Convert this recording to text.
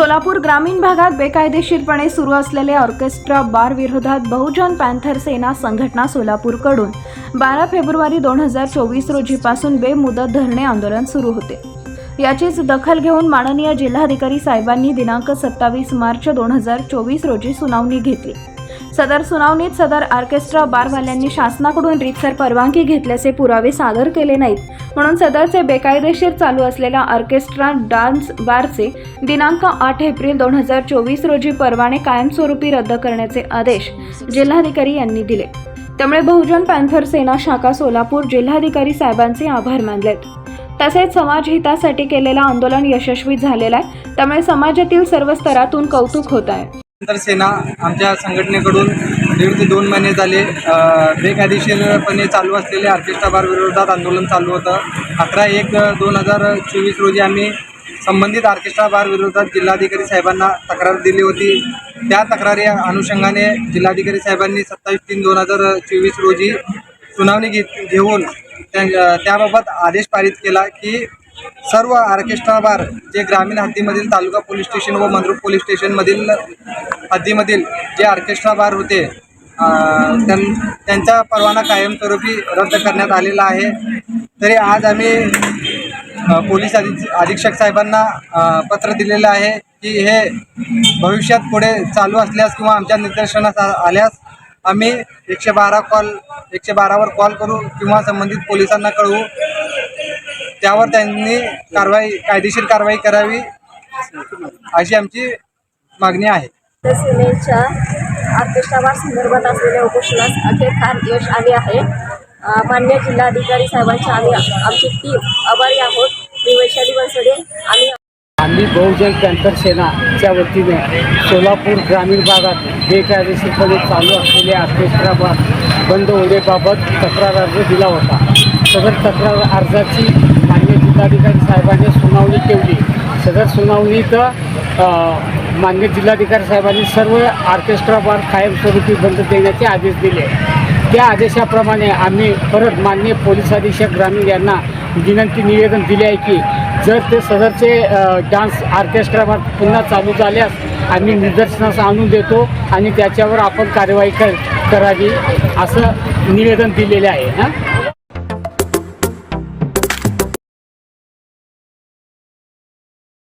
सोलापूर ग्रामीण भागात बेकायदेशीरपणे सुरू असलेले ऑर्केस्ट्रा बार विरोधात बहुजन पॅन्थर सेना संघटना सोलापूरकडून बारा फेब्रुवारी दोन हजार चोवीस रोजीपासून बेमुदत धरणे आंदोलन सुरू होते. याचीच दखल घेऊन माननीय जिल्हाधिकारी साहेबांनी दिनांक सत्तावीस मार्च दोन हजार चोवीस रोजी सुनावणी घेतली. सदर सुनावणीत सदर ऑर्केस्ट्रा बारवाल्यांनी शासनाकडून रीतसर परवानगी घेतल्याचे पुरावे सादर केले नाहीत. म्हणून सदरचे बेकायदेशीर चालू असलेल्या ऑर्केस्ट्रा डान्स बारचे दिनांक आठ एप्रिल दोन हजार चोवीस रोजी परवाने कायमस्वरूपी रद्द करण्याचे आदेश जिल्हाधिकारी यांनी दिले. त्यामुळे बहुजन पॅन्थर सेना शाखा सोलापूर जिल्हाधिकारी साहेबांचे आभार मानलेत. तसेच समाज हितासाठी केलेलं आंदोलन यशस्वी झालेलं आहे. त्यामुळे समाजातील सर्व स्तरातून कौतुक होत आहे. तर सेना आमच्या संघटनेकडून दीड ते दोन महिने झाले. बेकायदेशीरपणे चालू असलेले ऑर्केस्ट्रा बार विरोधात आंदोलन चालू होतं. अकरा एक दोन हजार चोवीस रोजी आम्ही संबंधित ऑर्केस्ट्रा बार विरोधात जिल्हाधिकारी साहेबांना तक्रार दिली होती. त्या तक्रारी अनुषंगाने जिल्हाधिकारी साहेबांनी सत्तावीस तीन दोन हजार चोवीस रोजी सुनावणी घे घेऊन त्याबाबत आदेश पारित केला की सर्व आर्केस्ट्राबार जे ग्रामीण हद्दीमधील तालुका पोलीस स्टेशन व मंद्रुप पोलीस स्टेशनमधील हद्दीमधील जे आर्केस्ट्रा बार होते त्यां त्यांचा परवाना कायमस्वरूपी रद्द करण्यात आलेला आहे. तरी आज आम्ही पोलीस अधिक अधीक्षक साहेबांना पत्र दिलेलं आहे की हे भविष्यात पुढे चालू असल्यास किंवा आमच्या निदर्शनास आल्यास आम्ही एकशे बारा कॉल एकशे बारावर कॉल करू किंवा संबंधित पोलिसांना कळवू. त्यावर त्यांनी कारवाई कायदेशीर कारवाई करावी अशी आमची मागणी आहे. सेनेच्या ऑर्केस्ट्राबार संदर्भात असलेल्या उपोषणास अखेरकार यश आले आहे. मान्य जिल्हाधिकारी साहेबांच्या आम्ही आमची टीम आभारी आहोत. मी वैशाली बनसोडे आम्ही आम्ही बहुजन पॅन्थर सेनाच्या वतीने सोलापूर ग्रामीण भागात बेकायदेशीरपणे चालू असलेल्या ऑर्केस्ट्रा बा बंद होण्याबाबत तक्रार अर्ज दिला होता. सदर तक्रार अर्जाची जिल्हाधिकारी साहेबांनी सुनावणी ठेवली सदर सुनावणीत मान्य जिल्हाधिकारी साहेबांनी सर्व ऑर्केस्ट्रा बार कायमस्वरूपी बंद देण्याचे आदेश दिले. त्या आदेशाप्रमाणे आम्ही परत मान्य पोलीस अधीक्षक ग्रामीण यांना विनंती निवेदन दिले आहे की जर ते सदरचे डान्स ऑर्केस्ट्रा बार पुन्हा चालू झाल्यास आम्ही निदर्शनास आणून देतो आणि त्याच्यावर आपण कार्यवाही कर करावी असं निवेदन दिलेले आहे. हां?